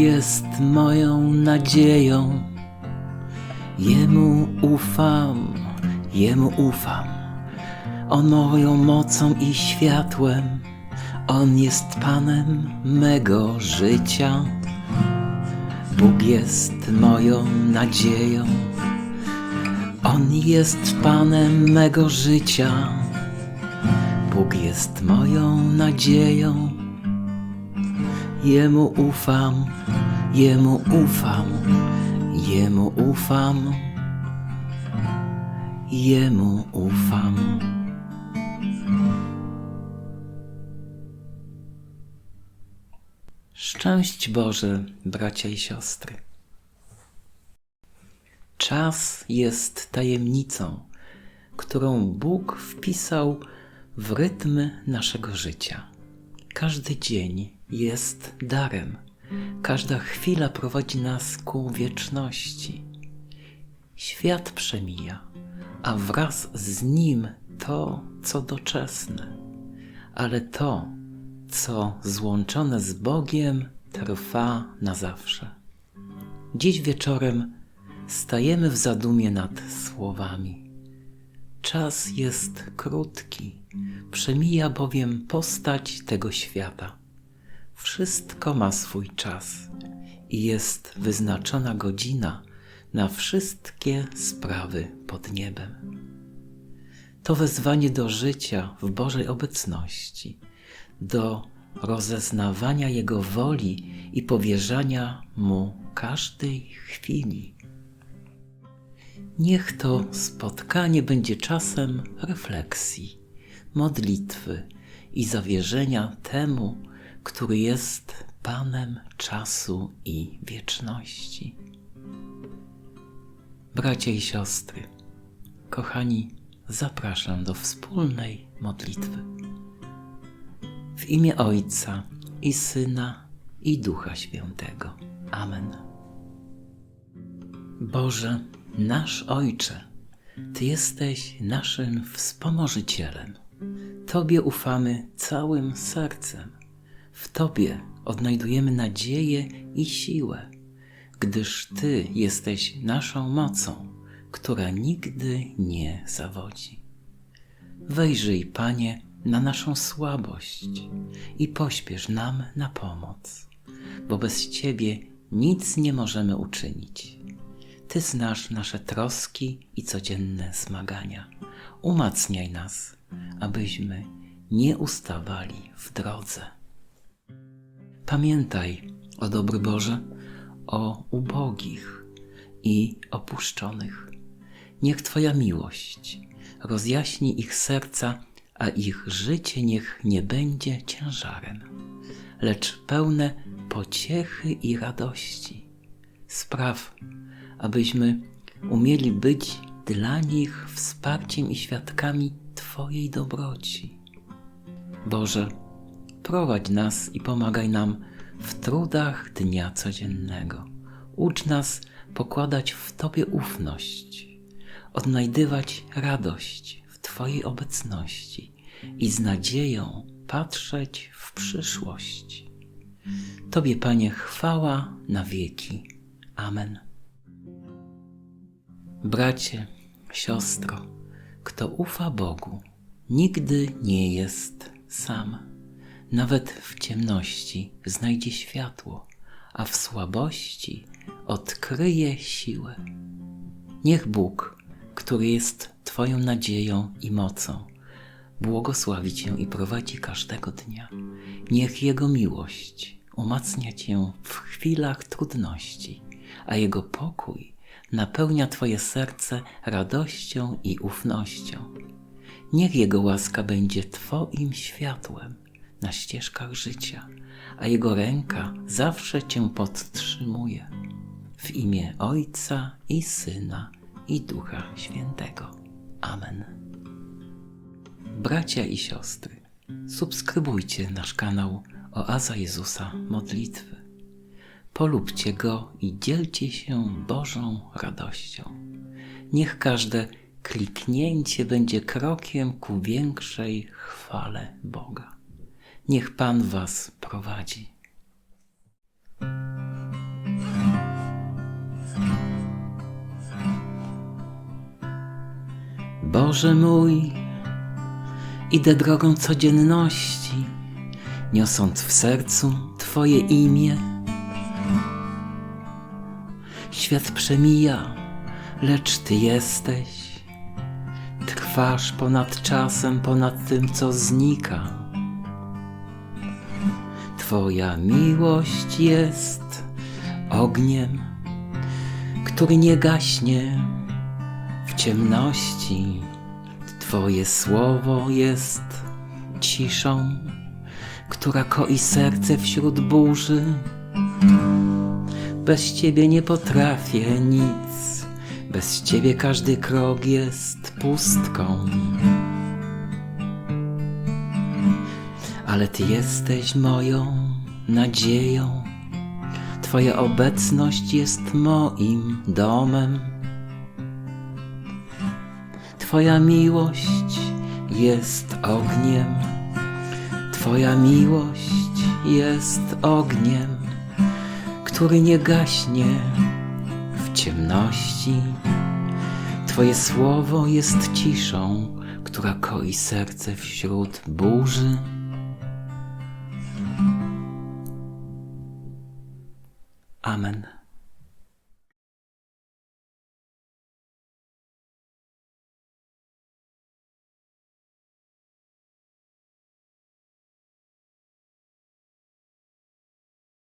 jest moją nadzieją. Jemu ufam, Jemu ufam. On moją mocą i światłem. On jest Panem mego życia. Bóg jest moją nadzieją. On jest Panem mego życia. Bóg jest moją nadzieją. Jemu ufam, Jemu ufam, Jemu ufam, Jemu ufam. Szczęść Boże, bracia i siostry. Czas jest tajemnicą, którą Bóg wpisał w rytmy naszego życia. Każdy dzień jest darem. Każda chwila prowadzi nas ku wieczności. Świat przemija, a wraz z nim to, co doczesne, ale to, co złączone z Bogiem, trwa na zawsze. Dziś wieczorem stajemy w zadumie nad słowami. Czas jest krótki, przemija bowiem postać tego świata. Wszystko ma swój czas i jest wyznaczona godzina na wszystkie sprawy pod niebem. To wezwanie do życia w Bożej obecności, do rozeznawania Jego woli i powierzania Mu każdej chwili. Niech to spotkanie będzie czasem refleksji, modlitwy i zawierzenia temu, który jest Panem czasu i wieczności. Bracia i siostry, kochani, zapraszam do wspólnej modlitwy. W imię Ojca i Syna i Ducha Świętego. Amen. Boże, nasz Ojcze, Ty jesteś naszym wspomożycielem. Tobie ufamy całym sercem. W Tobie odnajdujemy nadzieję i siłę, gdyż Ty jesteś naszą mocą, która nigdy nie zawodzi. Wejrzyj, Panie, na naszą słabość i pośpiesz nam na pomoc, bo bez Ciebie nic nie możemy uczynić. Ty znasz nasze troski i codzienne zmagania. Umacniaj nas, abyśmy nie ustawali w drodze. Pamiętaj, o dobry Boże, o ubogich i opuszczonych. Niech Twoja miłość rozjaśni ich serca, a ich życie niech nie będzie ciężarem, lecz pełne pociechy i radości. Spraw, abyśmy umieli być dla nich wsparciem i świadkami Twojej dobroci. Boże, prowadź nas i pomagaj nam w trudach dnia codziennego. Ucz nas pokładać w Tobie ufność, odnajdywać radość w Twojej obecności i z nadzieją patrzeć w przyszłość. Tobie, Panie, chwała na wieki. Amen. Bracie, siostro, kto ufa Bogu, nigdy nie jest sam. Nawet w ciemności znajdzie światło, a w słabości odkryje siłę. Niech Bóg, który jest Twoją nadzieją i mocą, błogosławi Cię i prowadzi każdego dnia. Niech Jego miłość umacnia Cię w chwilach trudności, a Jego pokój napełnia Twoje serce radością i ufnością. Niech Jego łaska będzie Twoim światłem na ścieżkach życia, a Jego ręka zawsze Cię podtrzymuje. W imię Ojca i Syna i Ducha Świętego. Amen. Bracia i siostry, subskrybujcie nasz kanał Oaza Jezusa Modlitwy. Polubcie Go i dzielcie się Bożą radością. Niech każde kliknięcie będzie krokiem ku większej chwale Boga. Niech Pan Was prowadzi. Boże mój, idę drogą codzienności, niosąc w sercu Twoje imię Świat przemija, lecz Ty jesteś. Trwasz ponad czasem, ponad tym, co znika. Twoja miłość jest ogniem, który nie gaśnie w ciemności. Twoje słowo jest ciszą, która koi serce wśród burzy. Bez Ciebie nie potrafię nic, bez Ciebie każdy krok jest pustką. Ale Ty jesteś moją nadzieją. Twoja obecność jest moim domem. Twoja miłość jest ogniem. Twoja miłość jest ogniem, który nie gaśnie w ciemności. Twoje słowo jest ciszą, która koi serce wśród burzy. Amen.